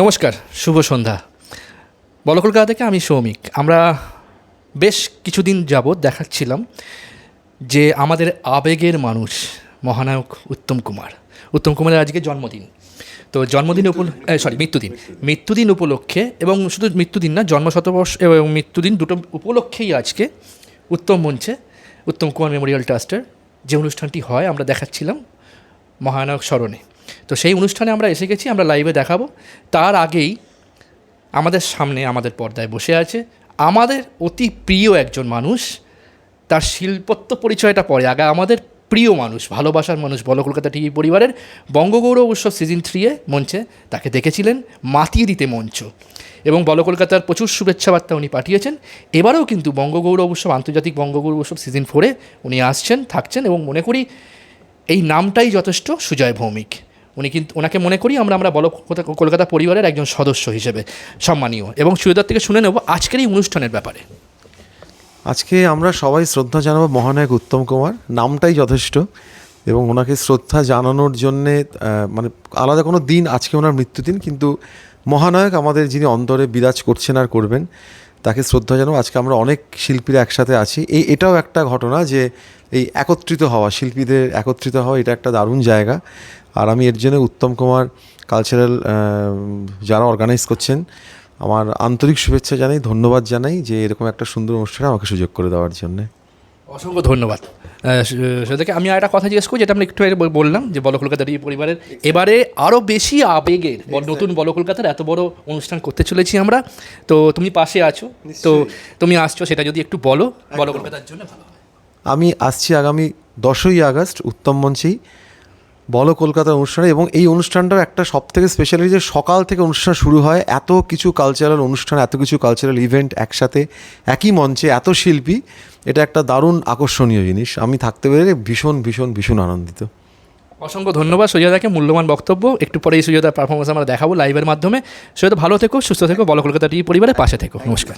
নমস্কার শুভ সন্ধ্যা। বল কলকাতা থেকে আমি সৌমিক। আমরা বেশ কিছুদিন যাবৎ দেখাচ্ছিলাম যে আমাদের আবেগের মানুষ মহানায়ক উত্তম কুমার। উত্তম কুমারের আজকে জন্মদিন। তো জন্মদিন উপল সরি মৃত্যুদিন। মৃত্যুদিন উপলক্ষে এবং শুধু মৃত্যুদিন না জন্ম শতবর্ষ এবং মৃত্যুদিন দুটো উপলক্ষেই আজকে উত্তম মঞ্চে উত্তম কুমার মেমোরিয়াল ট্রাস্টের যে অনুষ্ঠানটি হয় আমরা দেখাচ্ছিলাম মহানায়ক স্মরণে। তো সেই অনুষ্ঠানে আমরা এসে গেছি, আমরা লাইভে দেখাবো। তার আগেই আমাদের সামনে আমাদের পর্দায় বসে আছে আমাদের অতি প্রিয় একজন মানুষ। তার শিল্পত্ব পরিচয়টা পরে, আগে আমাদের প্রিয় মানুষ, ভালোবাসার মানুষ, বলো কলকাতা টিভি পরিবারের বঙ্গগৌরব উৎসব সিজন থ্রিয়ে মঞ্চে তাকে দেখেছিলেন মাতিয়ে দিতে মঞ্চ। এবং বলো কলকাতার প্রচুর শুভেচ্ছা বার্তা উনি পাঠিয়েছেন। এবারেও কিন্তু বঙ্গগৌরব উৎসব, আন্তর্জাতিক বঙ্গগৌরব উৎসব সিজন ফোরে উনি আসছেন, থাকছেন এবং মনে করি এই নামটাই যথেষ্ট সুজয় ভৌমিক। উনি কিন্তু, ওনাকে মনে করি আমরা আমরা বলো কলকাতা- পরিবারের একজন সদস্য হিসেবে সম্মানীয়। এবং সুজয়দার থেকে শুনে নেব আজকের এই অনুষ্ঠানের ব্যাপারে। আজকে আমরা সবাই শ্রদ্ধা জানাব মহানায়ক উত্তম কুমার। নামটাই যথেষ্ট। এবং ওনাকে শ্রদ্ধা জানানোর জন্যে মানে আলাদা কোনো দিন, আজকে ওনার মৃত্যুদিন, কিন্তু মহানায়ক আমাদের যিনি অন্তরে বিরাজ করছেন আর করবেন তাকে শ্রদ্ধা জানাব। আজকে আমরা অনেক শিল্পীরা একসাথে আছি। এই এটাও একটা ঘটনা যে এই একত্রিত হওয়া, শিল্পীদের একত্রিত হওয়া, এটা একটা দারুণ জায়গা। আর আমি এর জন্য উত্তম কুমার কালচারাল যারা অর্গানাইজ করছেন, আমার আন্তরিক শুভেচ্ছা জানাই, ধন্যবাদ জানাই যে এরকম একটা সুন্দর অনুষ্ঠানে আমাকে সুযোগ করে দেওয়ার জন্যে। অসংখ্য ধন্যবাদ। সেটাকে আমি আর একটা কথা জিজ্ঞেস করি যেটা আমি একটু আগে বললাম যে বল কলকাতার এই পরিবারের। এবারে আরও বেশি আবেগের নতুন বল কলকাতার এত বড় অনুষ্ঠান করতে চলেছি আমরা। তো তুমি পাশে আছো তো তুমি আসছো সেটা যদি একটু বলো বল কলকাতার জন্য ভালো আমি আসছি আগামী দশই আগস্ট উত্তম মঞ্চেই। বলো কলকাতার অনুষ্ঠানে এবং এই অনুষ্ঠানটাও একটা সব থেকে স্পেশালি যে সকাল থেকে অনুষ্ঠান শুরু হয়, এত কিছু কালচারাল অনুষ্ঠান, এত কিছু কালচারাল ইভেন্ট একসাথে, একই মঞ্চে, এত শিল্পী, এটা একটা দারুণ আকর্ষণীয় জিনিস। আমি থাকতে পেরে ভীষণ ভীষণ ভীষণ আনন্দিত। অসংখ্য ধন্যবাদ সুজাদাকে মূল্যবান বক্তব্য। একটু পরে এই সুজাদার পারফরমেন্স আমরা দেখাবো লাইভের মাধ্যমে। সুজাদা ভালো থেকো, সুস্থ থেকো, বলো কলকাতা টিভি পরিবারের পাশে থেকো। নমস্কার।